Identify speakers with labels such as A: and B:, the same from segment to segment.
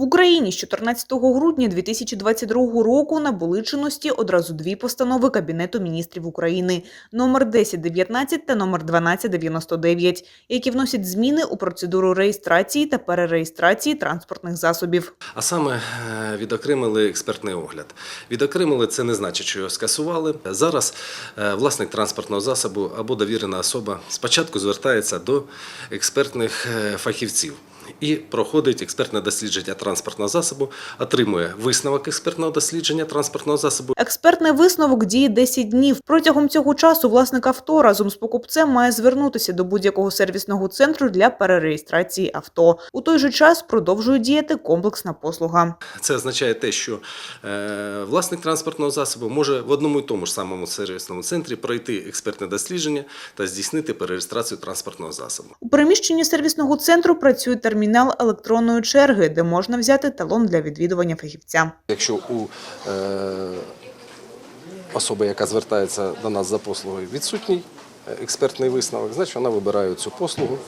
A: В Україні з 14 грудня 2022 року набули чинності одразу дві постанови Кабінету міністрів України номер 1019 та номер 1299, які вносять зміни у процедуру реєстрації та перереєстрації транспортних засобів.
B: А саме е, відокремили експертний огляд. Відокремили це не значить, що його скасували. Зараз е, власник транспортного засобу або довірена особа спочатку звертається до експертних е, фахівців. І проходить експертне дослідження транспортного засобу, отримує висновок експертного дослідження транспортного засобу
A: Експертний висновок діє 10 днів. Протягом цього часу власник авто разом з покупцем має звернутися до будь-якого сервісного центру для перереєстрації авто. У той же час продовжує діяти комплексна послуга.
B: Це означає те, що е, власник транспортного засобу може в одному і тому ж самому сервісному центрі пройти експертне дослідження та здійснити перереєстрацію транспортного засобу.
A: У приміщенні сервісного центру працює термінал електронної черги, де можна взяти талон для відвідування фахівця.
C: Якщо у е, особи, яка звертається до нас за послугою, відсутній е, експертний висновок, значить вона вибирає цю послугу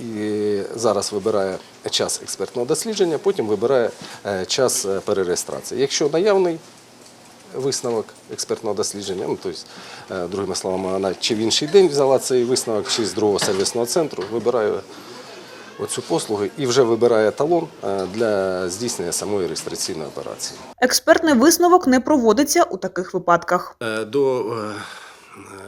C: і зараз вибирає час експертного дослідження, потім вибирає е, час е, перереєстрації. Якщо наявний висновок експертного дослідження, ну тобто, другими словами, вона чи в інший день взяла цей висновок, чи з другого сервісного центру, вибирає оцю послугу і вже вибирає талон е, для здійснення самої реєстраційної операції.
A: Експертний висновок не проводиться у таких випадках.
B: Е, До е,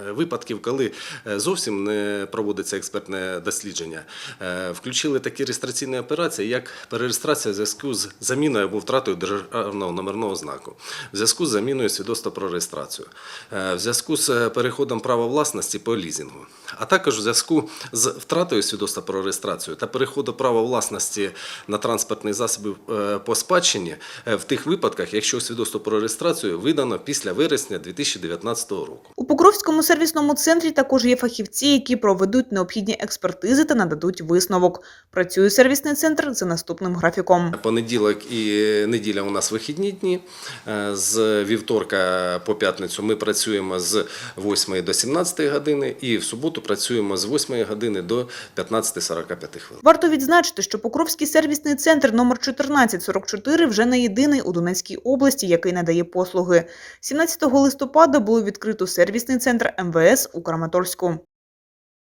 B: випадків, коли е, зовсім не проводиться експертне дослідження, е, включили такі реєстраційні операції, як перереєстрація в зв'язку з заміною або втратою державного номерного знаку, в зв'язку з заміною свідоцтва про реєстрацію, е, в зв'язку з е, переходом права власності по лізінгу, а також в зв'язку з втратою свідоцтва про реєстрацію та переходу права власності на транспортний засіб е, по спадщині е, в тих випадках, якщо свідоцтво про реєстрацію видано після вересня 2019 року.
A: У Покровському сервісному центрі також є фахівці, які проведуть необхідні експертизи та нададуть висновок. Працює сервісний центр за наступним графіком.
B: Понеділок і неділя у нас вихідні дні. Е, З вівторка по п'ятницю ми працюємо з 8 до 17 години, і в суботу працюємо з 8 години до 15.45 хвилин.
A: Варто відзначити, що Покровський сервісний центр номер 1444 вже не єдиний у Донецькій області, який надає послуги. 17 листопада було відкрито сервісний центр МВС у Краматорську.